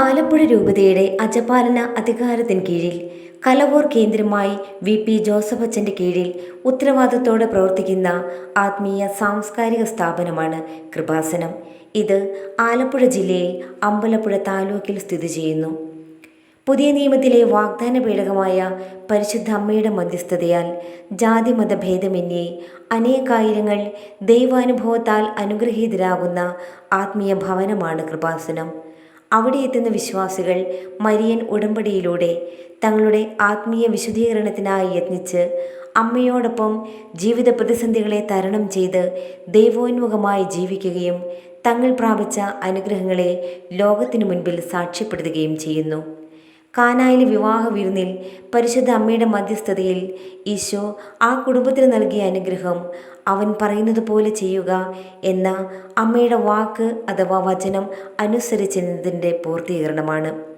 ആലപ്പുഴ രൂപതയുടെ അജപാലന അധികാരത്തിന് കീഴിൽ കലവൂർ കേന്ദ്രമായി വി പി ജോസഫ് അച്ഛന്റെ കീഴിൽ ഉത്തരവാദിത്തോടെ പ്രവർത്തിക്കുന്ന ആത്മീയ സാംസ്കാരിക സ്ഥാപനമാണ് കൃപാസനം. ഇത് ആലപ്പുഴ ജില്ലയിൽ അമ്പലപ്പുഴ താലൂക്കിൽ സ്ഥിതി ചെയ്യുന്നു. പുതിയ നിയമത്തിലെ വാഗ്ദാന പേടകമായ പരിശുദ്ധ അമ്മയുടെ മധ്യസ്ഥതയാൽ ജാതി മതഭേദമന്യേ അനേകായിരങ്ങൾ ദൈവാനുഭവത്താൽ അനുഗ്രഹീതരാകുന്ന ആത്മീയ ഭവനമാണ് കൃപാസനം. അവിടെ എത്തുന്ന വിശ്വാസികൾ മരിയൻ ഉടമ്പടിയിലൂടെ തങ്ങളുടെ ആത്മീയ വിശുദ്ധീകരണത്തിനായി യത്നിച്ച് അമ്മയോടൊപ്പം ജീവിത പ്രതിസന്ധികളെ തരണം ചെയ്ത് ദൈവോന്മുഖമായി ജീവിക്കുകയും തങ്ങൾ പ്രാപിച്ച അനുഗ്രഹങ്ങളെ ലോകത്തിനു മുൻപിൽ സാക്ഷ്യപ്പെടുത്തുകയും ചെയ്യുന്നു. കാനായിലെ വിവാഹ വിരുന്നിൽ പരിശുദ്ധ അമ്മയുടെ മധ്യസ്ഥതയിൽ ഈശോ ആ കുടുംബത്തിന് നൽകിയ അനുഗ്രഹം അവൻ പറയുന്നത് പോലെ ചെയ്യുക എന്ന അമ്മയുടെ വാക്ക് അഥവാ വചനം അനുസരിച്ചതിന്റെ പൂർത്തീകരണമാണ്.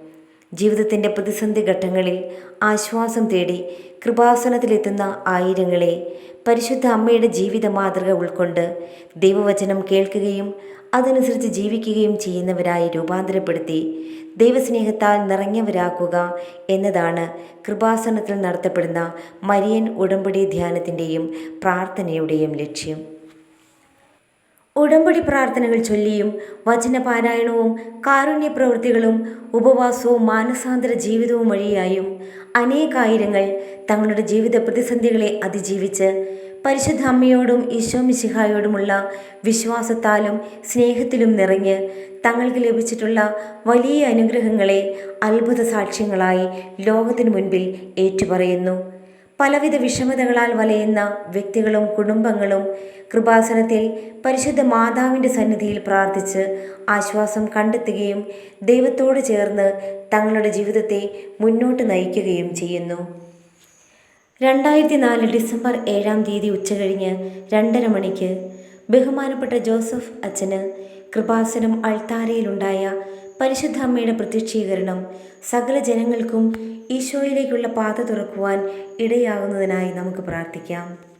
ജീവിതത്തിന്റെ പ്രതിസന്ധി ഘട്ടങ്ങളിൽ ആശ്വാസം തേടി കൃപാസനത്തിലെത്തുന്ന ആയിരങ്ങളെ പരിശുദ്ധ അമ്മയുടെ ജീവിത മാതൃക ഉൾക്കൊണ്ട് ദൈവവചനം കേൾക്കുകയും അതനുസരിച്ച് ജീവിക്കുകയും ചെയ്യുന്നവരായി രൂപാന്തരപ്പെടുത്തി ദൈവസ്നേഹത്താൽ നിറഞ്ഞവരാക്കുക എന്നതാണ് കൃപാസനത്തിൽ നടത്തപ്പെടുന്ന മരിയൻ ഉടമ്പടി ധ്യാനത്തിന്റെയും പ്രാർത്ഥനയുടെയും ലക്ഷ്യം. ഉടമ്പടി പ്രാർത്ഥനകൾ ചൊല്ലിയും വചനപാരായണവും കാരുണ്യ പ്രവൃത്തികളും ഉപവാസവും മാനസാന്തര ജീവിതവും വഴിയായും അനേകായിരങ്ങൾ തങ്ങളുടെ ജീവിത പ്രതിസന്ധികളെ അതിജീവിച്ച് പരിശുദ്ധ അമ്മയോടും ഈശോമിശിഹായോടുമുള്ള വിശ്വാസത്താലും സ്നേഹത്തിലും നിറഞ്ഞ് തങ്ങൾക്ക് ലഭിച്ചിട്ടുള്ള വലിയ അനുഗ്രഹങ്ങളെ അത്ഭുത സാക്ഷ്യങ്ങളായി ലോകത്തിനു മുൻപിൽ ഏറ്റുപറയുന്നു. പലവിധ വിഷമതകളാൽ വലയുന്ന വ്യക്തികളും കുടുംബങ്ങളും കൃപാസനത്തിൽ പരിശുദ്ധ മാതാവിന്റെ സന്നിധിയിൽ പ്രാർത്ഥിച്ച് ആശ്വാസം കണ്ടെത്തുകയും ദൈവത്തോട് ചേർന്ന് തങ്ങളുടെ ജീവിതത്തെ മുന്നോട്ട് നയിക്കുകയും ചെയ്യുന്നു. രണ്ടായിരത്തി നാല് ഡിസംബർ ഏഴാം തീയതി ഉച്ചകഴിഞ്ഞ് രണ്ടര മണിക്ക് ബഹുമാനപ്പെട്ട ജോസഫ് അച്ഛന് കൃപാസനം അൾത്താരയിലുണ്ടായ പരിശുദ്ധ അമ്മയുടെ പ്രത്യക്ഷീകരണം സകല ജനങ്ങൾക്കും ഈശോയിലേക്കുള്ള പാത തുറക്കുവാൻ ഇടയാകുന്നതിനായി നമുക്ക് പ്രാർത്ഥിക്കാം.